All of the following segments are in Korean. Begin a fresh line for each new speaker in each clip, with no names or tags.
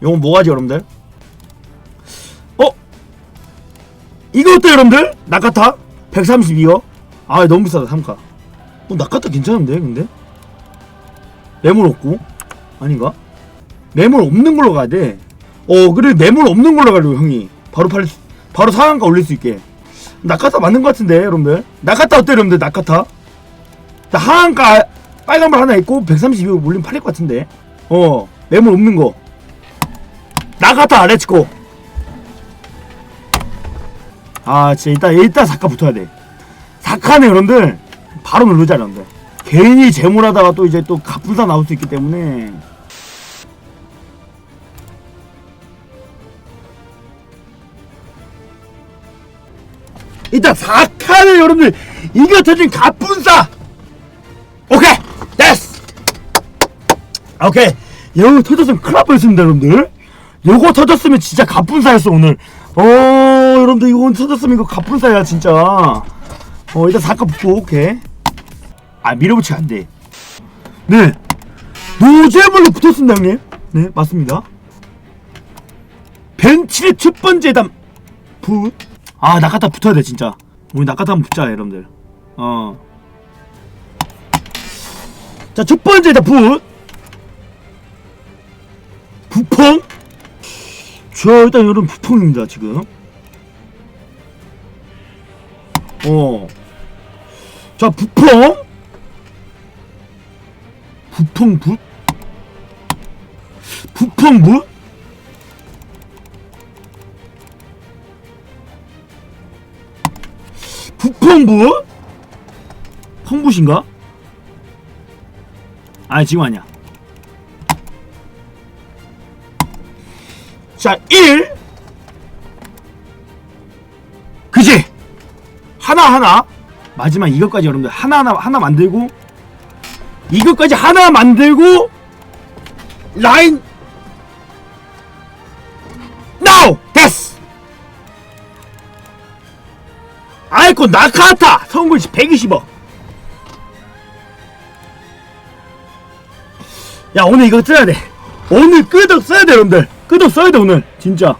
이건 뭐가지 여러분들? 어? 이거 어때 여러분들? 나카타? 132요? 아 너무 비싸다 3카 어 나카타 괜찮은데 근데? 매물 없고 아닌가? 매물 없는 걸로 가야 돼. 어 그래 매물 없는 걸로 가려고 형이 바로 팔 바로 상한가 올릴 수 있게. 나카타 맞는 것 같은데 여러분들. 나카타 어때 여러분들 나카타? 나 하한가 빨간불 하나 있고 132 올리면 팔릴 것 같은데. 어 매물 없는 거. 나카타 렛츠고. 아 진짜 일단 일단 사카 붙어야 돼. 사카는 여러분들. 바로 누르자 여러분들. 괜히 재물하다가 또 이제 또 갑분사 나올 수 있기 때문에. 일단 4칸을 여러분들. 이겨 터진 갑분사. 오케이! 됐어! 오케이. 이거 터졌으면 큰일 날 뻔했습니다 여러분들 요거 터졌으면 진짜 갑분사였어 오늘 어 여러분들 이거 터졌으면 이거 갑분사야 진짜 어 일단 4칸 붙고 오케이 아 밀어붙이 안돼 네 노잼을로 붙었습니다 형님 네 맞습니다 벤치의 첫 번째 담 붓. 아 나카타 붙어야 돼 진짜 우리 나카타 한번 붙자 여러분들 어. 자 첫 번째 다 붓. 부펑. 저 일단 여러분 부펑입니다 지금. 어. 자 부펑. 부펑 붓. 부펑 붓. 부펑부? 펑부신가? 아니 지금 아니야 자 1. 그지? 하나하나 마지막 이것까지 여러분들 하나하나 하나 만들고 이것까지 하나 만들고 라인 NOW! 됐어! 아이콘 나카타 성분시 120억 야 오늘 이거 써야 돼 오늘 끄덕 써야 돼 여러분들 끄덕 써야 돼 오늘. 진짜.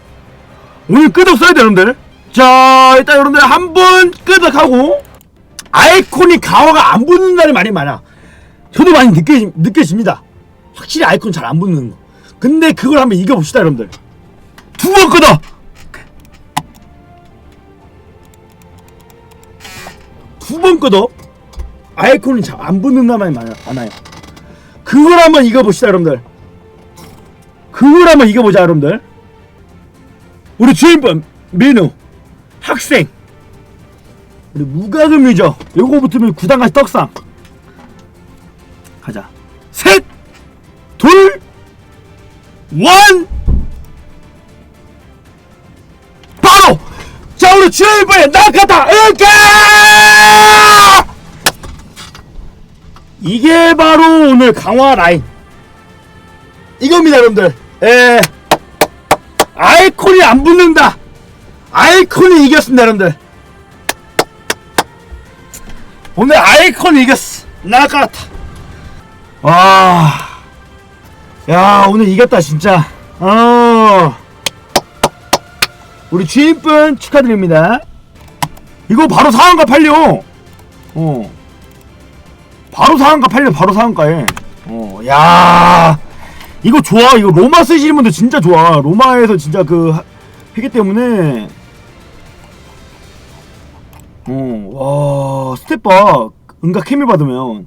오늘 끄덕 써야 돼 여러분들. 자 일단 여러분들 한 번 끄덕하고 아이콘이 강화가 안 붙는다는 말이 많아. 저도 많이 느껴, 느껴집니다. 확실히 아이콘 잘 안 붙는 거. 근데 그걸 한번 이겨봅시다 여러분들. 두 번 끄덕! 두 번 끄덕! 아이콘이 잘안 말이 많아, 많아요. 그걸 한번 이겨봅시다 여러분들 그걸 한번 이겨보자 여러분들. 우리 주인분 민우. 학생. 우리 무과금 유저. 요거 붙으면 구단까지 떡상. 가자. 셋 둘 원! 바로! 자 우리 주인분의 나가다 으까 이게 바로 오늘 강화 라인. 이겁니다 여러분들 에 아이콘이 안 붙는다. 아이콘이 이겼습니다 여러분들. 오늘 아이콘이 이겼어. 나가다 와야 오늘 이겼다 진짜. 어. 우리 주인분 축하드립니다. 이거 바로 상한가 팔려. 어. 바로 상한가 팔려 바로 상한가에. 어야 이거 좋아. 이거 로마 쓰시는 분들 진짜 좋아. 로마에서 진짜 그 하- 했기 때문에. 어와 스텝바 응가 케미 받으면